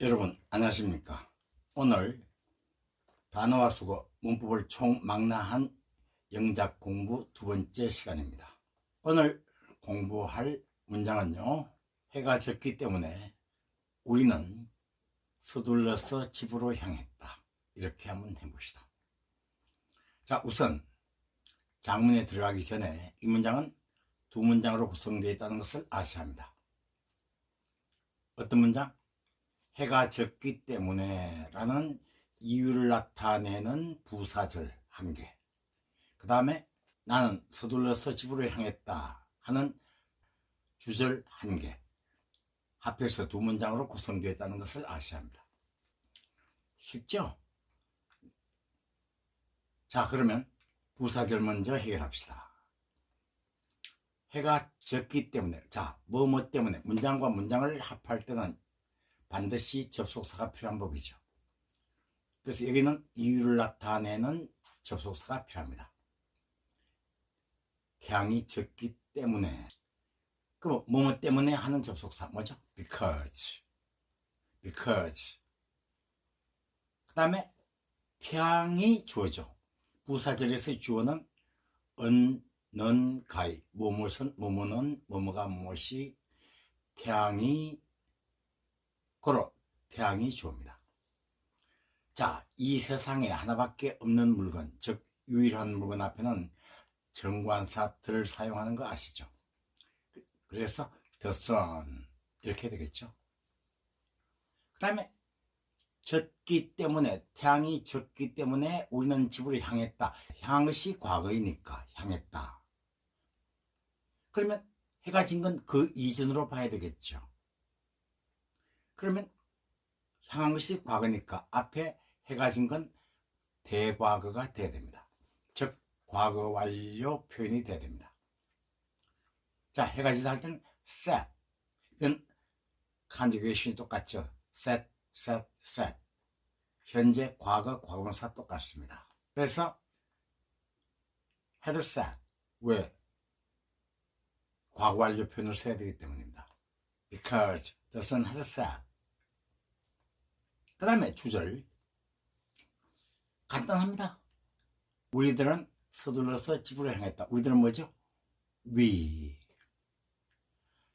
여러분 안녕하십니까? 오늘 단어와 수거 문법을 총망라한 영작 공부 두 번째 시간입니다. 오늘 공부할 문장은요 해가 졌기 때문에 우리는 서둘러서 집으로 향했다. 이렇게 한번 해봅시다. 자 우선 장문에 들어가기 전에 이 문장은 두 문장으로 구성되어 있다는 것을 아셔야 합니다. 어떤 문장? 해가 졌기 때문에 라는 이유를 나타내는 부사절 한 개. 그 다음에 나는 서둘러서 집으로 향했다 하는 주절 한 개. 합해서 두 문장으로 구성되어 있다는 것을 아셔야 합니다. 쉽죠? 자, 그러면 부사절 먼저 해결합시다. 해가 졌기 때문에, 자, 뭐 뭐 때문에, 문장과 문장을 합할 때는 반드시 접속사가 필요한 법이죠. 그래서 여기는 이유를 나타내는 접속사가 필요합니다. 태양이 졌기 때문에 그럼 뭐뭐 때문에 하는 접속사 뭐죠? because because 그 다음에 태양이 주어죠. 부사절에서의 주어는 은, 는, 가이 뭐뭇은 뭐뭐는 뭐뭐가 무엇이 태양이 고로 태양이 주옵니다. 자, 이 세상에 하나밖에 없는 물건, 즉 유일한 물건 앞에는 정관사들을 사용하는 거 아시죠? 그래서 the 이렇게 되겠죠. 그 다음에 졌기 때문에 태양이 졌기 때문에 우리는 집으로 향했다. 향시 과거이니까 향했다. 그러면 해가 진 건 그 이전으로 봐야 되겠죠. 그러면 향한 것이 과거니까 앞에 해가 진 건 대과거가 돼야 됩니다. 즉 과거 완료 표현이 돼야 됩니다. 자, 해가 지다 할 때는 set. 이건 컨주게이션이 똑같죠. set, set, set. 현재, 과거, 과거분사 똑같습니다. 그래서 had set. 왜? 과거 완료 표현을 써야 되기 때문입니다. Because the has set. 그 다음에 주절. 간단합니다. 우리들은 서둘러서 집으로 향했다. 우리들은 뭐죠? We.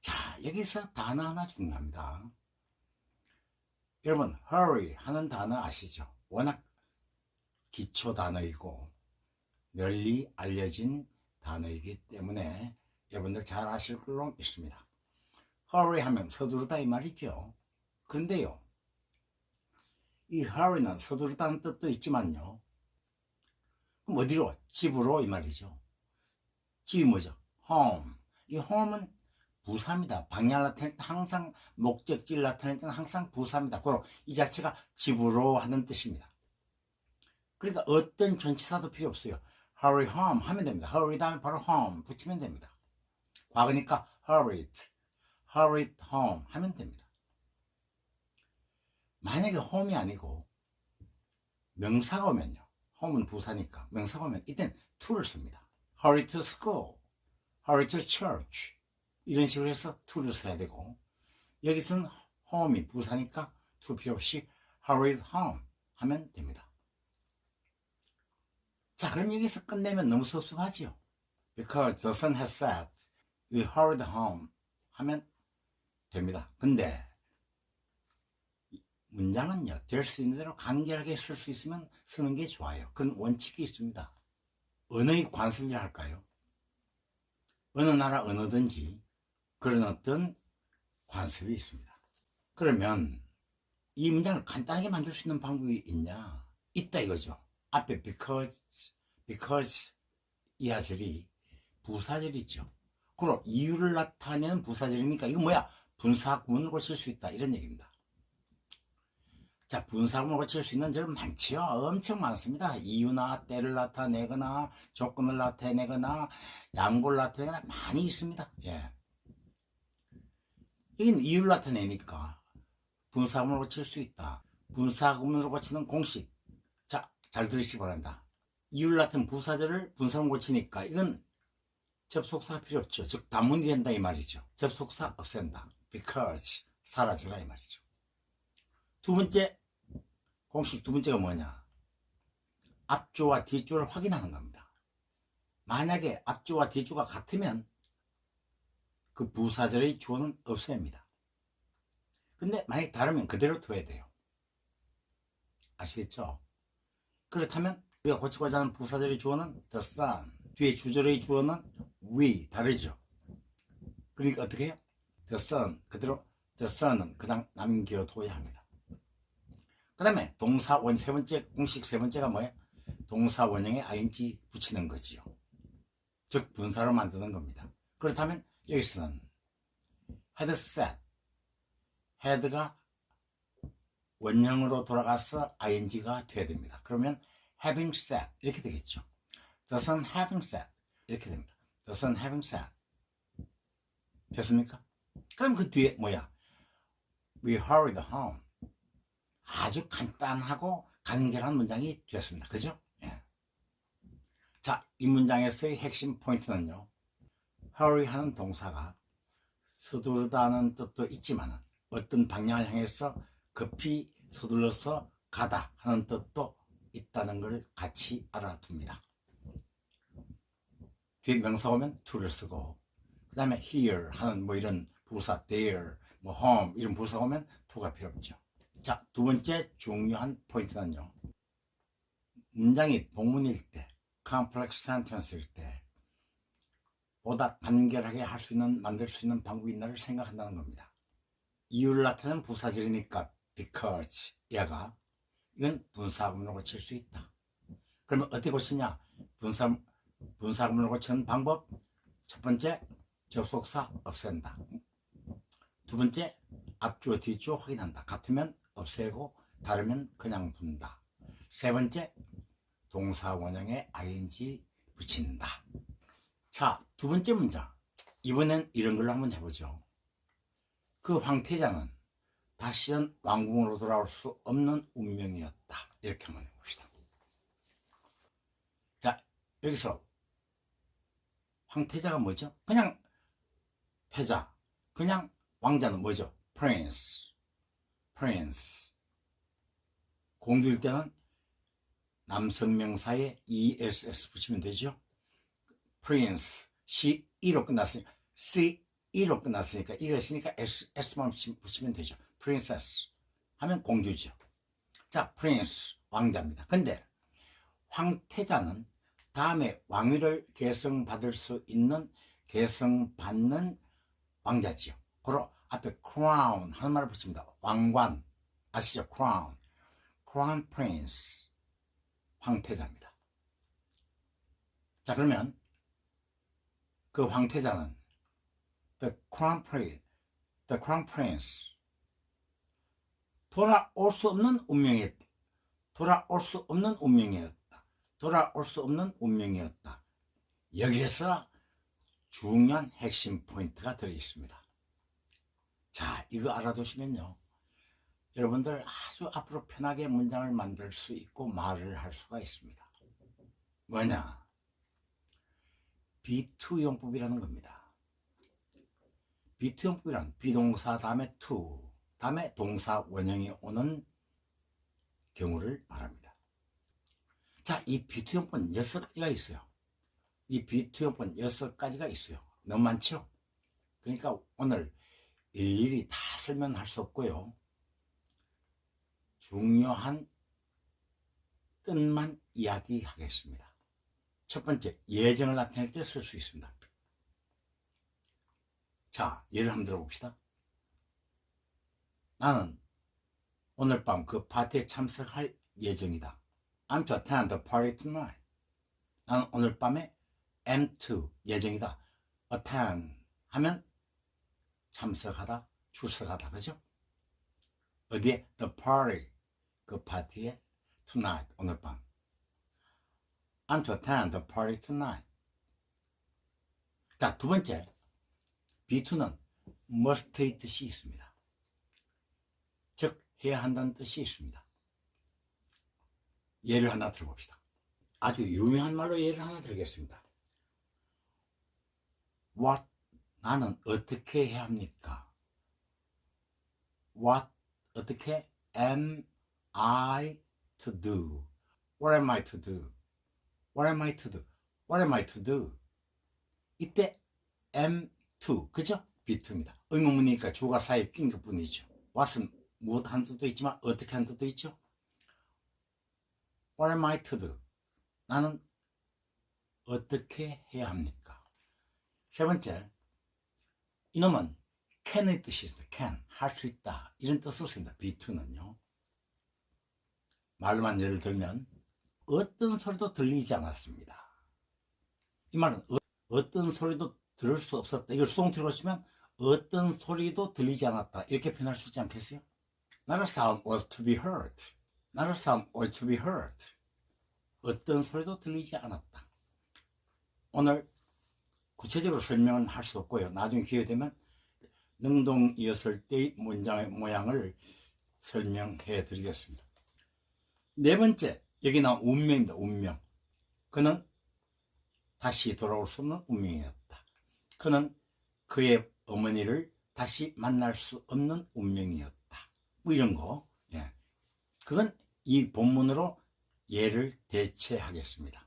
자, 여기서 단어 하나 중요합니다. 여러분, hurry 하는 단어 아시죠? 워낙 기초 단어이고 널리 알려진 단어이기 때문에 여러분들 잘 아실 걸로 믿습니다. hurry 하면 서두르다 이 말이죠. 근데요, 이 hurry는 서두르다는 뜻도 있지만요. 그럼 어디로? 집으로 이 말이죠. 집이 뭐죠? home. 이 home은 부사입니다. 방향 나타낼 때 항상 목적지를 나타낼 때는 항상 부사입니다. 그럼 이 자체가 집으로 하는 뜻입니다. 그러니까 어떤 전치사도 필요 없어요. hurry home 하면 됩니다. hurry 다음에 바로 home 붙이면 됩니다. 과거니까 hurried, hurried home 하면 됩니다. 만약에 home이 아니고 명사가 오면요. home은 부사니까 명사가 오면 이땐 to를 씁니다. hurry to school, hurry to church 이런 식으로 해서 to를 써야 되고 여기서는 home이 부사니까 to 필요 없이 hurried home 하면 됩니다. 자, 그럼 여기서 끝내면 너무 섭섭하지요. Because the sun has set, we hurried home 하면 됩니다. 근데 문장은요, 될 수 있는 대로 간결하게 쓸 수 있으면 쓰는 게 좋아요. 그건 원칙이 있습니다. 언어의 관습이라 할까요? 어느 나라 언어든지 그런 어떤 관습이 있습니다. 그러면 이 문장을 간단하게 만들 수 있는 방법이 있냐? 있다 이거죠. 앞에 because, because 이하절이 부사절이죠. 그럼 이유를 나타내는 부사절이니까 이거 뭐야? 분사구문을 고칠 수 있다 이런 얘기입니다. 자, 분사구문을 고칠 수 있는 절 많지요. 엄청 많습니다. 이유나 때를 나타내거나 조건을 나타내거나 양보를 나타내거나 많이 있습니다. 예. 이건 이유를 나타내니까 분사구문을 고칠 수 있다. 분사구문으로 고치는 공식. 자, 잘 들으시기 바랍니다. 이유를 나타낸 부사절을 분사구문 고치니까 이건 접속사 필요 없죠. 즉 단문이 된다 이 말이죠. 접속사 없앤다. because 사라져라 이 말이죠. 두 번째 공식 두 번째가 뭐냐? 앞조와 뒤조를 확인하는 겁니다. 만약에 앞조와 뒤조가 같으면 그 부사절의 주어는 없어야 합니다. 근데 만약 다르면 그대로 둬야 돼요. 아시겠죠? 그렇다면 우리가 고치고자 하는 부사절의 주어는 the sun, 뒤에 주절의 주어는 we 다르죠. 그러니까 어떻게 해요? the sun 그대로 the sun은 그냥 남겨둬야 합니다. 그 다음에 동사 원 세 번째 공식 세 번째가 뭐예요? 동사 원형에 ing 붙이는 거지요. 즉 분사로 만드는 겁니다. 그렇다면 여기서는 had set had가 원형으로 돌아가서 ing가 돼야 됩니다. 그러면 having said 이렇게 되겠죠. Sun having said 이렇게 됩니다. Sun having said 됐습니까? 그럼 그 뒤에 뭐야? We hurried home 아주 간단하고 간결한 문장이 되었습니다. 그죠? 예. 자, 이 문장에서의 핵심 포인트는요. hurry 하는 동사가 서두르다는 뜻도 있지만 어떤 방향을 향해서 급히 서둘러서 가다 하는 뜻도 있다는 걸 같이 알아둡니다. 뒤에 명사 오면 to를 쓰고 그 다음에 here 하는 뭐 이런 부사 there, 뭐 home 이런 부사 오면 to가 필요 없죠. 자, 두 번째 중요한 포인트는요. 문장이 복문일 때, complex sentence일 때 보다 간결하게 할 수 있는, 만들 수 있는 방법이 있나를 생각한다는 겁니다. 이유를 나타내는 부사절이니까 because 얘가 이건 분사구문으로 고칠 수 있다. 그러면 어떻게 고치냐? 분사 분사구문으로 고치는 방법 첫 번째 접속사 없앤다. 두 번째 앞주어 뒤주어 확인한다. 같으면 없애고 다르면 그냥 둔다. 세 번째 동사 원형에 ing 붙인다. 자, 두 번째 문장. 이번엔 이런 걸로 한번 해보죠. 그 황태자는 다시는 왕궁으로 돌아올 수 없는 운명이었다. 이렇게 한번 해봅시다. 자, 여기서 황태자가 뭐죠? 그냥 태자. 그냥 왕자는 뭐죠? Prince. 공주일 때는 남성 명사에 ess 붙이면 되죠? prince. c-e로 끝났으니까 c-e로 끝났으니까 이거 있으니까 s, s만 붙이면 되죠. princess 하면 공주죠. 자, prince 왕자입니다. 근데 황태자는 다음에 왕위를 계승받을 수 있는 계승받는 왕자지요. 그로 앞에 crown 하는 말을 붙입니다. 왕관 아시죠? crown, crown prince 황태자입니다. 자 그러면 그 황태자는 the crown prince, the crown prince 돌아올 수 없는 운명이었다. 돌아올 수 없는 운명이었다. 돌아올 수 없는 운명이었다. 여기에서 중요한 핵심 포인트가 들어 있습니다. 자, 이거 알아두시면요. 여러분들 아주 앞으로 편하게 문장을 만들 수 있고 말을 할 수가 있습니다. 뭐냐? B2 용법이라는 겁니다. B2 용법이란 비동사 다음에 to, 다음에 동사 원형이 오는 경우를 말합니다. 자, 이 B2 용법은 6가지가 있어요. 이 B2 용법은 6가지가 있어요. 너무 많죠? 그러니까 오늘 일일이 다 설명할 수 없고요. 중요한 뜻만 이야기하겠습니다. 첫 번째, 예정을 나타낼 때 쓸 수 있습니다. 자, 예를 한번 들어봅시다. 나는 오늘 밤 그 파티에 참석할 예정이다. I'm to attend the party tonight. 나는 오늘 밤에 am to 예정이다. attend 하면 참석하다, 출석하다, 그죠? 어디에? The party. 그 파티에 tonight, 오늘 밤. I'm to attend the party tonight. 자, 두 번째. B2는 must의 뜻이 있습니다. 즉, 해야 한다는 뜻이 있습니다. 예를 하나 들어봅시다. 아주 유명한 말로 예를 하나 들겠습니다. What 나는 어떻게 해야 합니까? What 어떻게 am I to do? What am I to do? What am I to do? What am I to do? 이때 am to 그죠? B2입니다. 의문문이니까 주가 사이에 낀 것뿐이죠. what은 무엇 한 뜻도 있지만 어떻게 한 뜻도 있죠. What am I to do? 나는 어떻게 해야 합니까? 세 번째, 이놈은 can의 뜻이 있습니다. can, 할 수 있다. 이런 뜻으로 씁니다. B2는요. 말로만 예를 들면 어떤 소리도 들리지 않았습니다. 이 말은 어, 떤 소리도 들을 수 없었다. 이걸 수동태로 치면 어떤 소리도 들리지 않았다. 이렇게 표현할 수 있지 않겠어요? Not a sound was to be heard. Not a sound was to be heard. 어떤 소리도 들리지 않았다. 오늘 구체적으로 설명은 할 수 없고요. 나중에 기회 되면 능동이었을 때의 문장의 모양을 설명해 드리겠습니다. 네 번째, 여기 나온 운명입니다. 운명. 그는 다시 돌아올 수 없는 운명이었다. 그는 그의 어머니를 다시 만날 수 없는 운명이었다. 뭐 이런 거. 예. 그건 이 본문으로 예를 대체하겠습니다.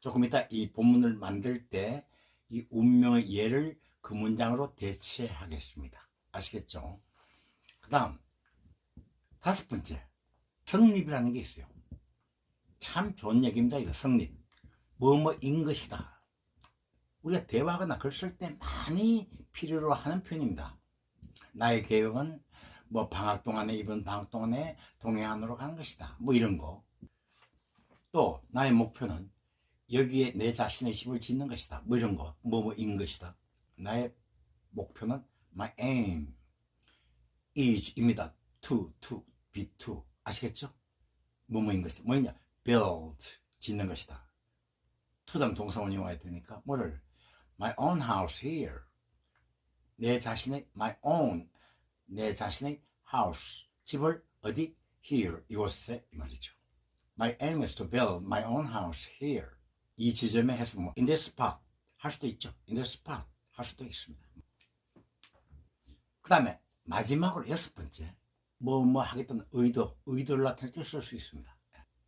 조금 이따 이 본문을 만들 때 이 운명의 예를 그 문장으로 대체하겠습니다. 아시겠죠? 그 다음, 다섯 번째, 성립이라는 게 있어요. 참 좋은 얘기입니다. 이거 성립. 뭐뭐인 것이다. 우리가 대화하거나 글 쓸 때 많이 필요로 하는 표현입니다. 나의 계획은 뭐 방학 동안에 이번 방학 동안에 동해안으로 가는 것이다. 뭐 이런 거. 또 나의 목표는 여기에 내 자신의 집을 짓는 것이다. 뭐 이런 거. 뭐뭐인 것이다. 나의 목표는 my aim is입니다. to, to, be to. 아시겠죠? 뭐뭐인 것이다. 뭐냐? build, 짓는 것이다. 다음 동사원이 와야 되니까 뭐를? my own house here. 내 자신의 my own, 내 자신의 house, 집을 어디? here, 이곳에 이 말이죠. My aim is to build my own house here. 이 지점에 해서 뭐 this spot 할 수도 있죠. this spot 할 수도 있습니다. 그 다음에 마지막으로 여섯 번째 뭐뭐 하겠다는 의도, 의도를 나타낼 때 쓸 수 있습니다.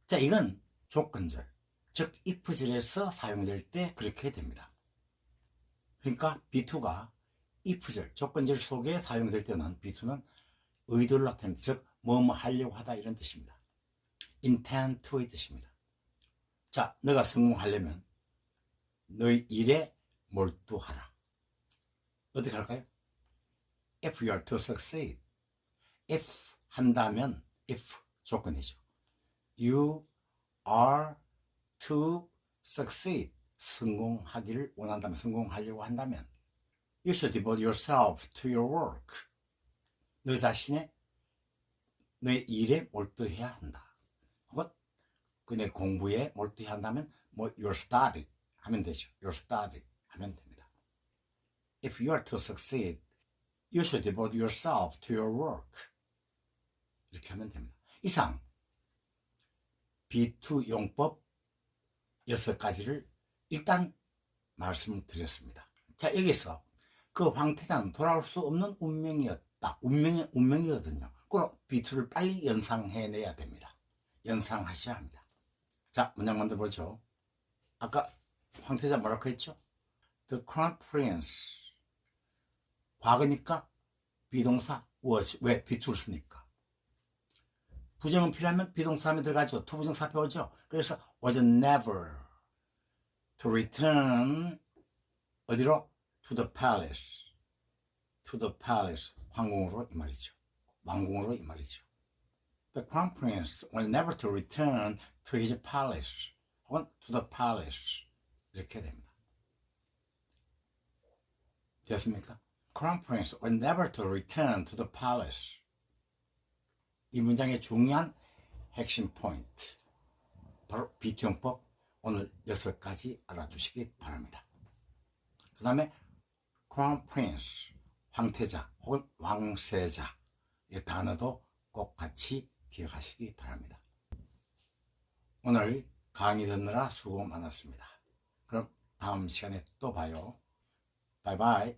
자, 이건 조건절, 즉 if절에서 사용될 때 그렇게 됩니다. 그러니까 B2가 if절, 조건절 속에 사용될 때는 B2는 의도를 나타냅니다. 즉, 뭐뭐 하려고 하다 이런 뜻입니다. intend to의 뜻입니다. 자, 너가 성공하려면 너의 일에 몰두하라. 어떻게 할까요? If you are to succeed, if 한다면 if 조건이죠. You are to succeed 성공하기를 원한다면 성공하려고 한다면 you should devote yourself to your work. 너 자신의 너의 일에 몰두해야 한다. 그내 공부에 몰두해야 한다면 뭐 your study 하면 되죠. your study 하면 됩니다. If you are to succeed, you should devote yourself to your work. 이렇게 하면 됩니다. 이상 B2 용법 여섯 가지를 일단 말씀을 드렸습니다. 자, 여기서 그 황태자는 돌아올 수 없는 운명이었다. 운명이, 운명이거든요. 그럼 B2를 빨리 연상해내야 됩니다. 연상하셔야 합니다. 자, 문장 만들어 보죠. 아까 황태자 뭐라고 했죠? The crown prince. 과거니까 비동사 was. 왜? B2를 쓰니까. 부정은 필요하면 비동사 하면 들어가죠. 투부정 사표 오죠. 그래서 was never to return 어디로? to the palace. to the palace. 황궁으로 이 말이죠. 왕궁으로 이 말이죠. The crown prince was never to return to his palace. 혹은 to the palace. 이렇게 됩니다. 됐습니까? Crown prince was never to return to the palace. 이 문장의 중요한 핵심 포인트. 바로 비투용법 오늘 여섯 가지 알아두시기 바랍니다. 그 다음에 crown prince, 황태자 혹은 왕세자 이 단어도 꼭 같이 기억하시기 바랍니다. 오늘 강의 듣느라 수고 많았습니다. 그럼 다음 시간에 또 봐요. 바이바이.